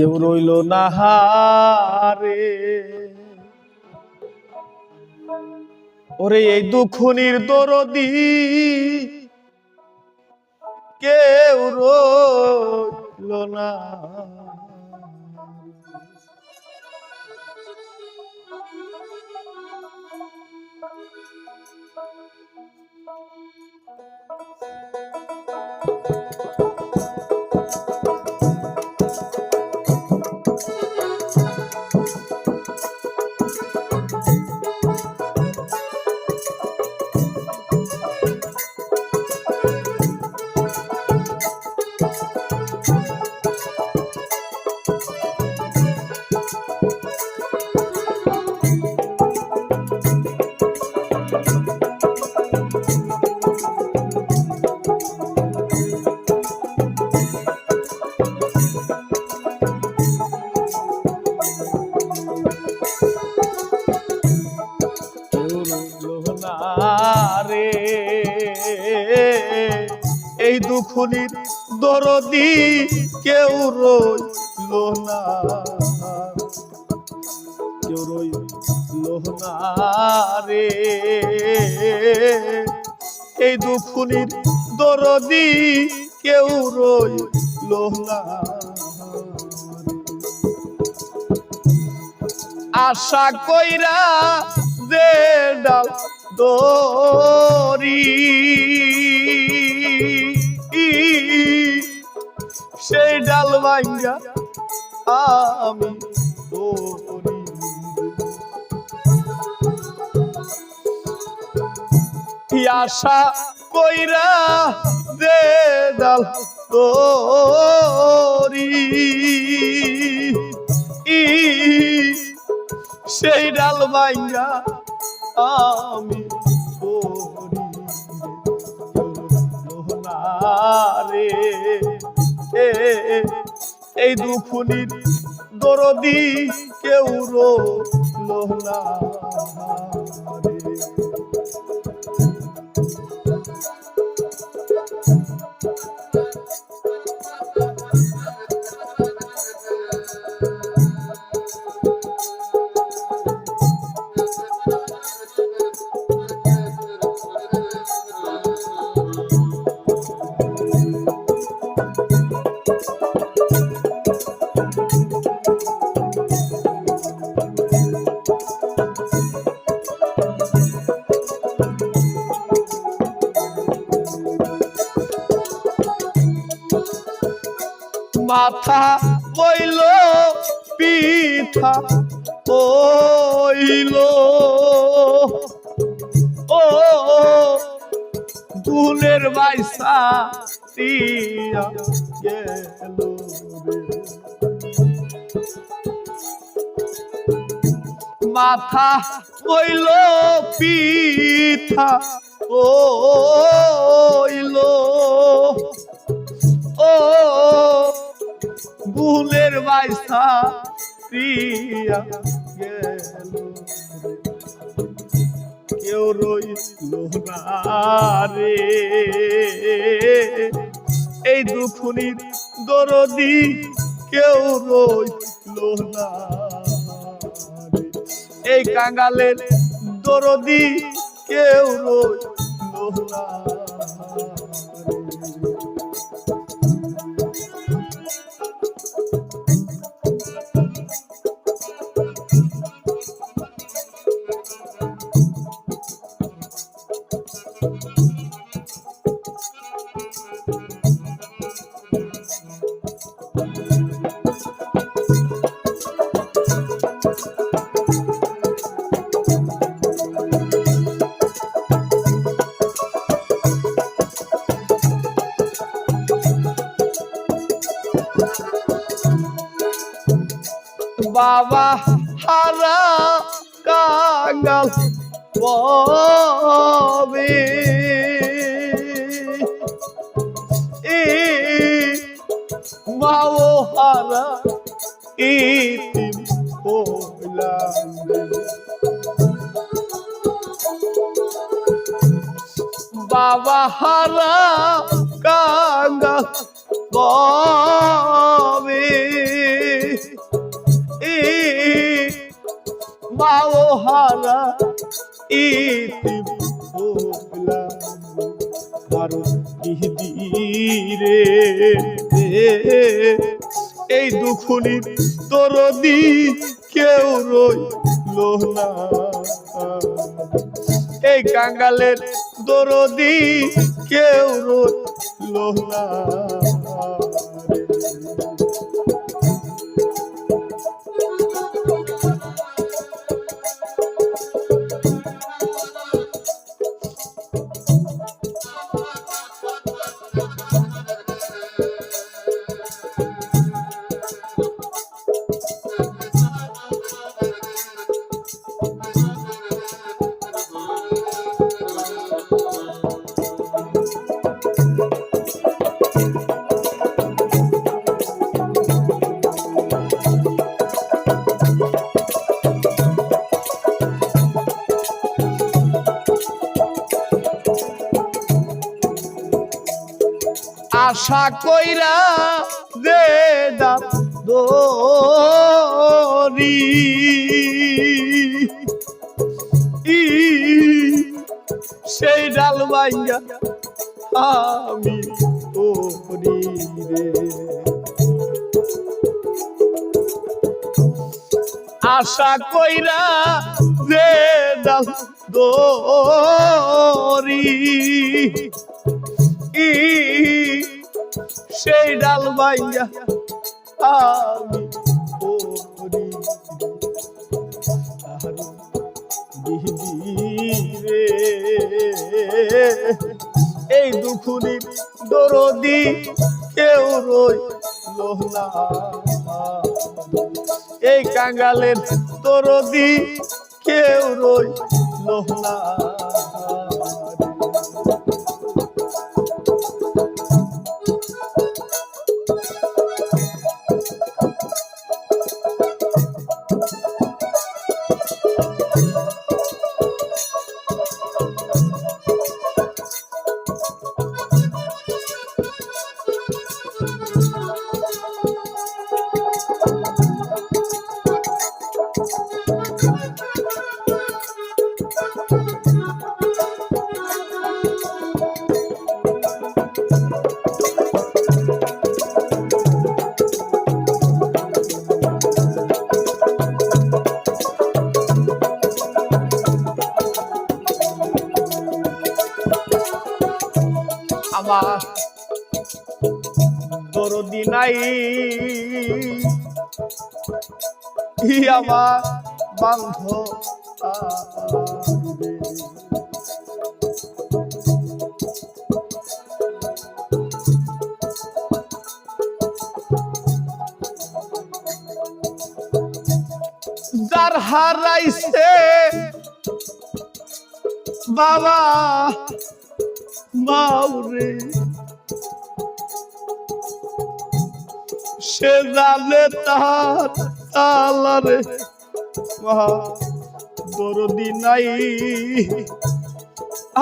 কেউ রইল না হারে ওরে এই দুখুনির দরদি কেউ রইল না। এই দুখুনির দরদি কেউ রইল না। কেউ রইল না রে। এই দুখুনির দরদি কেউ রইল না। আশা কইরা যে ডাল দরি। সেই ডাল ভাঙ্গা আমি আশা কইরা যে ডাল দরি সেই ডাল ভাঙ্গা আমি রে। এই দুখুনির দরদি কেউ লোহনা মাথা বইল পিঠা বইল। ও দুলের বাইসা গেল মাথা বইল পিঠা বইল। ও ভুলের বাইসা প্রিয়া গেল। কেউ রইল রে। এই দুখুনির দরদি কেউ রইল না। এই কাঙ্গালের দরদি কেউ রইল না বাবা হারা কাঙ্গাল ববে। এ মাও হারা হইলাম বাবা হারা মাও হারা ইতিম হলাম কারণ রে এই দুখুনি দরদি কেউ রইল না। এই কাঙ্গালের দরদি কেউ রইল না। আশা কইরা দে দরি ই, সেই ডাল বাইঙ্গা আমি করি রে। আশা কইরা দে দাম দরি ই সেই ডাল বাইয়া আমি করি। আরও দিদিরে এই দুখুরির দরদি কেউ রই লোহনা এই কাঙ্গালের দরদি কেউ রই লোহনা নাই। আমার বান্ধ যার হারাইছে বাবা মাউরে। সে জানে তার তালারে মহা দরদি নাই।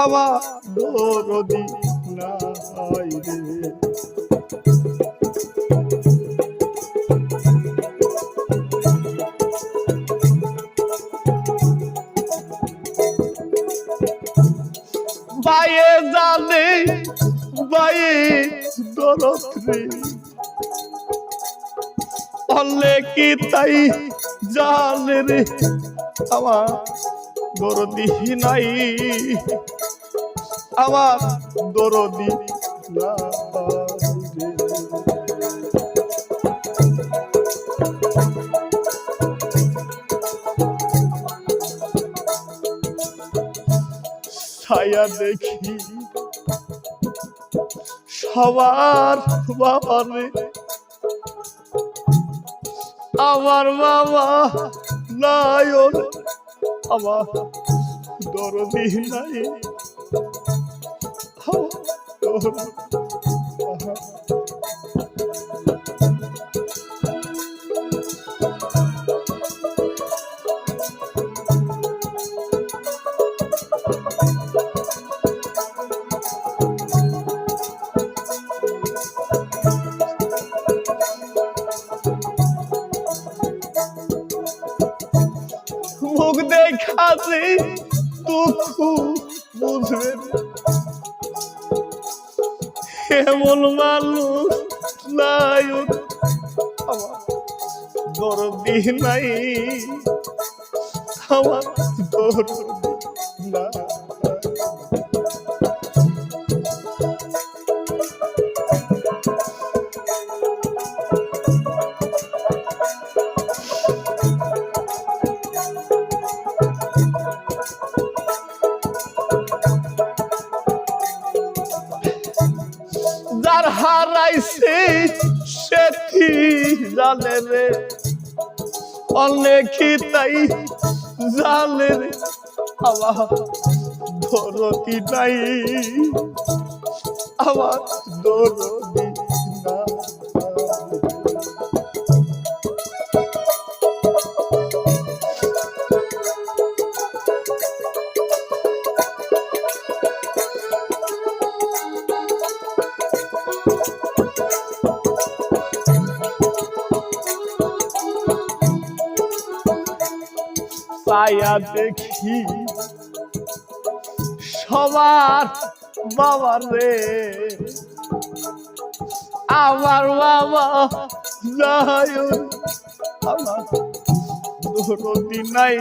আমার দরদি নাই রে। বায়ে জানে, বায়ে দরত্রে অলে কি তাই জানে রে? আমার দরদি নাই। আমার দরদি রে। ছায়া দেখি সবার বাবারে আমার নাই ওরে, আমার দরদি নাই। দুঃখ বুঝবে। এমন মানুষ নাই আমার দরদি নাই আমার দরদি জানে রে অনেকই তাই জালে রে আমার ধরতি নাই আমার দরদি পায়া দেখি। সবার বাবার রে। আমার বাবা যায় আমার দরদি নাই।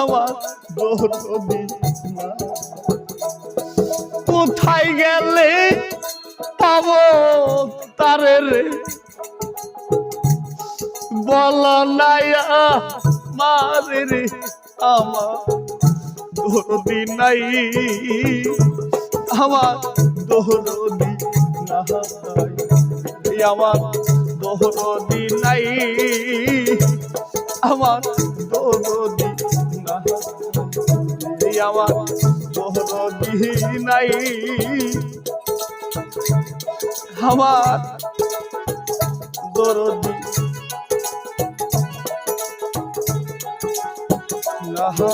আমার দরদি কোথায় গেলে পাবো তারে রে? বল নাইয়া মারে আমার। দরদি নাই, আমার দরদি নাই। আমার দরদি নাই, আমার দরদি নাই। আমার দরদি নাই। আমার দরদি না